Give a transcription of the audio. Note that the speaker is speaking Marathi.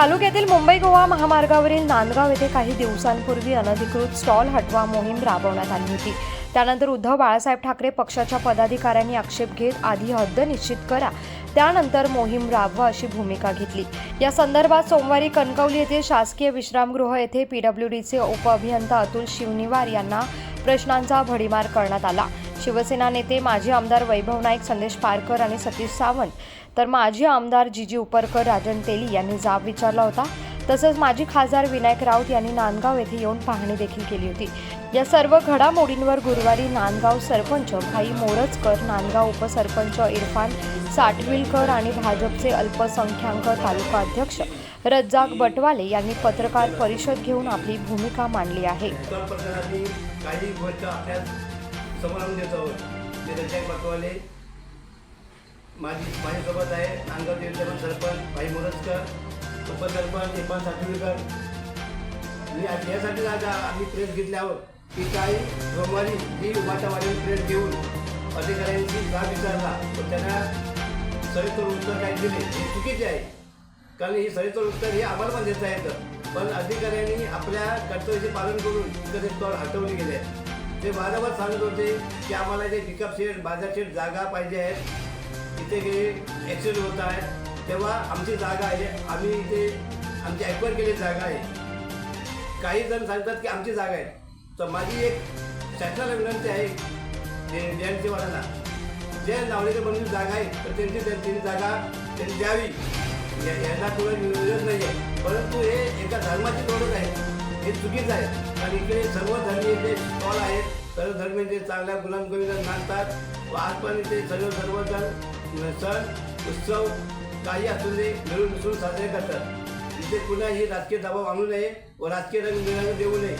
तालुक्यातील मुंबई गोवा महामार्गावरील नांदगाव येथे काही दिवसांपूर्वी अनधिकृत स्टॉल हटवा मोहीम राबवण्यात आली होती. त्यानंतर उद्धव बाळासाहेब ठाकरे पक्षाच्या पदाधिकाऱ्यांनी आक्षेप घेत आधी हद्द निश्चित करा त्यानंतर मोहीम राबवा अशी भूमिका घेतली. या संदर्भात सोमवारी कणकवली येथील शासकीय विश्रामगृह येथे पीडब्ल्यूडीचे उपअभियंता अतुल शिवनिवार यांना प्रश्नांचा भडीमार करण्यात आला. शिवसेना नेते माजी आमदार वैभव नाईक संदेश पारकर आणि सतीश सावंत. तर माजी आमदार जीजी उपरकर राजन तेली यांनी जाब विचारला होता. तसंच माजी खासदार विनायक राऊत यांनी नांदगाव येथे येऊन पाहणी देखील केली होती. या सर्व घडामोडींवर गुरुवारी नांदगाव सरपंच भाई मोरजकर नांदगाव उपसरपंच इरफान साठविलकर आणि भाजपचे अल्पसंख्याक तालुका अध्यक्ष रज्जाक बटवाले यांनी पत्रकार परिषद घेऊन आपली भूमिका मांडली आहे. समोर आणून आहोत. ते रजाक पटवाले माझी माझ्यासोबत आहे. नांदगाव देवीचा सरपंच भाई मोरजकर उपसरपंच इरफान साठवीकर मी आज यासाठी आज आम्ही प्रेस घेतले आहोत की काही सोमवारी जी उभाटावाली प्रेस घेऊन अधिकाऱ्यांची जाब विचारला. तर त्यांना सविस्तर उत्तर काय दिले. हे चुकीचे आहे. कारण हे सविस्तर उत्तर हे आम्हाला पण देता येतं. पण अधिकाऱ्यांनी आपल्या कर्तव्याचे पालन करून तिथे स्टॉल हटवले गेले. आहे ते वारंवार सांगत होते की आम्हाला इथे पिकअप शेड बाजार जागा पाहिजे आहेत इथे काही ॲक्सिडेंट होत आहे. तेव्हा आमची जागा आहे. आम्ही इथे आमची ॲक्वायर केलेली जागा आहे. काही जण सांगतात की आमची जागा आहे. तर माझी एक शासनाला विनंती आहे. जे वाल्यांना जे नावलेल्या म्हणून जागा आहे. तर त्यांची त्यांची जागा त्यांनी द्यावी. यांना कोणी विरोध नाही आहे परंतु हे एका धर्माची तोडच आहे. हे चुकीचं आहे. आणि इकडे सर्व धर्मीचे स्टॉल आहेत सर्व धर्मीचे चांगल्या गुलाम सांगतात नाचतात व आजपण इथे सर्व सर्वजण सण उत्सव काही असू दे मिळून मिसळून साजरे करतात. इथे कुणाही राजकीय दबाव आणू नये व राजकीय रंग देऊ नये.